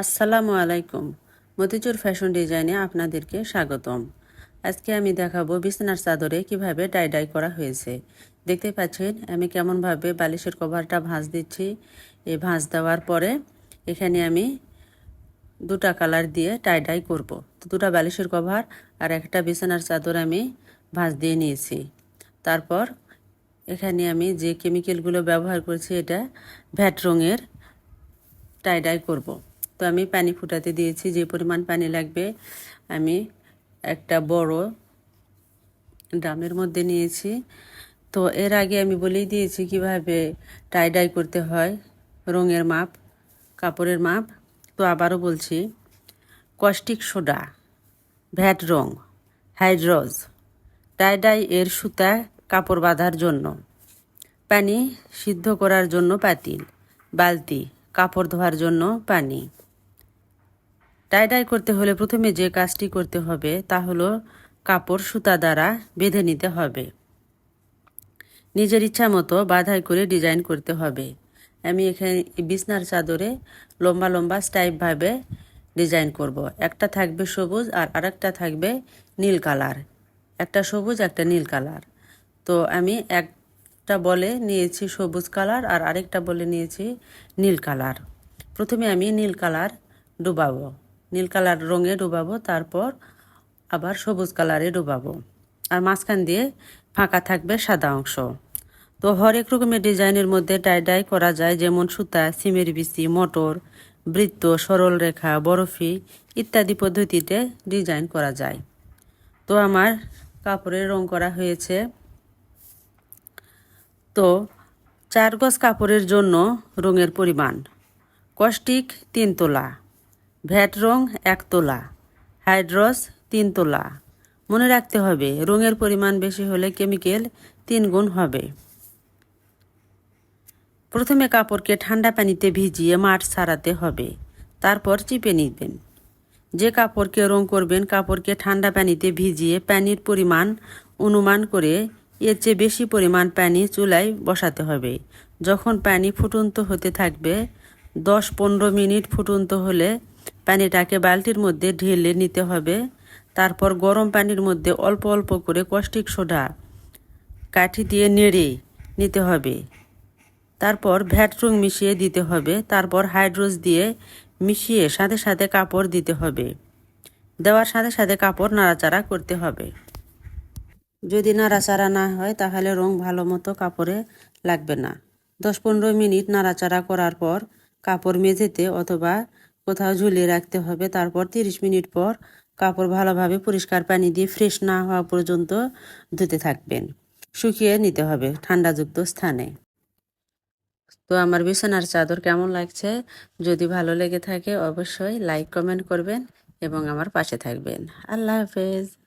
আসসালামু আলাইকুম। মতিচুর ফ্যাশন ডিজাইনে আপনাদেরকে স্বাগতম। আজকে আমি দেখাবো বিছানার চাদরে কীভাবে ডাই ডাই করা হয়েছে। দেখতে পাচ্ছেন, আমি কেমনভাবে বালিশের কভারটা ভাঁজ দিচ্ছি। এই ভাঁজ দেওয়ার পরে এখানে আমি দুটা কালার দিয়ে টাই ডাই করব। তো দুটা বালিশের কভার আর একটা বিছানার চাদর আমি ভাঁজ দিয়ে নিয়েছি। তারপর এখানে আমি যে কেমিক্যালগুলো ব্যবহার করছি, এটা ভ্যাট রঙের টাই ডাই করব। তো আমি পানি ফুটাতে দিয়েছি, যে পরিমাণ পানি লাগবে আমি একটা বড় ড্রামের মধ্যে নিয়েছি। তো এর আগে আমি বলেই দিয়েছি কীভাবে টাই ডাই করতে হয়, রঙের মাপ, কাপড়ের মাপ। তো আবারও বলছি কস্টিক সোডা ভ্যাট রং, হাইড্রোজ টাই ডাই এর সুতা কাপড় বাঁধার জন্য। পানি সিদ্ধ করার জন্য পাতিল, বালতি, কাপড় ধোয়ার জন্য পানি। টাই ডাই করতে হলে প্রথমে যে কাজটি করতে হবে তা হলো কাপড় সুতা দ্বারা বেঁধে নিতে হবে। নিজের ইচ্ছা মতো বাধাই করে ডিজাইন করতে হবে। আমি এখানে বিছনার চাদরে লম্বা লম্বা স্টাইপভাবে ডিজাইন করব। একটা থাকবে সবুজ আর আরেকটা থাকবে নীল কালার। একটা সবুজ, একটা নীল কালার। তো আমি একটা বলে নিয়েছি সবুজ কালার আর আরেকটা বলে নিয়েছি নীল কালার। প্রথমে আমি নীল কালার ডুবাবো। নীল কালার রঙে ডুবাবো, তারপর আবার সবুজ কালারে ডুবাবো। আর মাঝখান দিয়ে ফাঁকা থাকবে সাদা অংশ। তো হরেক রকমের ডিজাইনের মধ্যে ডাই ডাই করা যায়, যেমন সুতা, সিমের বিচি, মটর, বৃত্ত, সরল রেখা, বরফি ইত্যাদি পদ্ধতিতে ডিজাইন করা যায়। তো আমার কাপড়ের রং করা হয়েছে। তো চার গজ কাপড়ের জন্য রঙের পরিমাণ। কস্টিক তিন তোলা। ভ্যাট রং এক তোলা, হাইড্রস তিন তোলা। মনে রাখতে হবে, রঙের পরিমাণ বেশি হলে কেমিক্যাল তিন গুণ হবে। প্রথমে কাপড়কে ঠান্ডা পানিতে ভিজিয়ে মাঠ সারাতে হবে, তারপর চিপে নিবেন। যে কাপড়কে রং করবেন, কাপড়কে ঠান্ডা পানিতে ভিজিয়ে পানির পরিমাণ অনুমান করে এর চেয়ে বেশি পরিমাণ পানি চুলায় বসাতে হবে। যখন পানি ফুটন্ত হতে থাকবে, দশ পনেরো মিনিট ফুটন্ত হলে পানিটাকে বালতির মধ্যে ঢেলে নিতে হবে। তারপর গরম পানির মধ্যে অল্প অল্প করে কষ্টিক সোডা কাঠি দিয়ে নেড়ে নিতে হবে। তারপর ভ্যাট রং মিশিয়ে দিতে হবে। তারপর হাইড্রোজ দিয়ে মিশিয়ে সাথে সাথে কাপড় দিতে হবে। দেওয়ার সাথে সাথে কাপড় নাড়াচাড়া করতে হবে। যদি নাড়াচাড়া না হয়, তাহলে রং ভালো মতো কাপড়ে লাগবে না। দশ পনেরো মিনিট নাড়াচাড়া করার পর কাপড় মেঝেতে অথবা কোথাও ঝুলিয়ে রাখতে হবে। তারপর তিরিশ মিনিট পর কাপড় ভালোভাবে পরিষ্কার পানি দিয়ে ফ্রেশ না হওয়া পর্যন্ত ধুতে থাকবেন। শুকিয়ে নিতে হবে ঠান্ডাযুক্ত স্থানে। তো আমার বিছানার চাদর কেমন লাগছে? যদি ভালো লেগে থাকে অবশ্যই লাইক, কমেন্ট করবেন এবং আমার পাশে থাকবেন। আল্লাহ হাফেজ।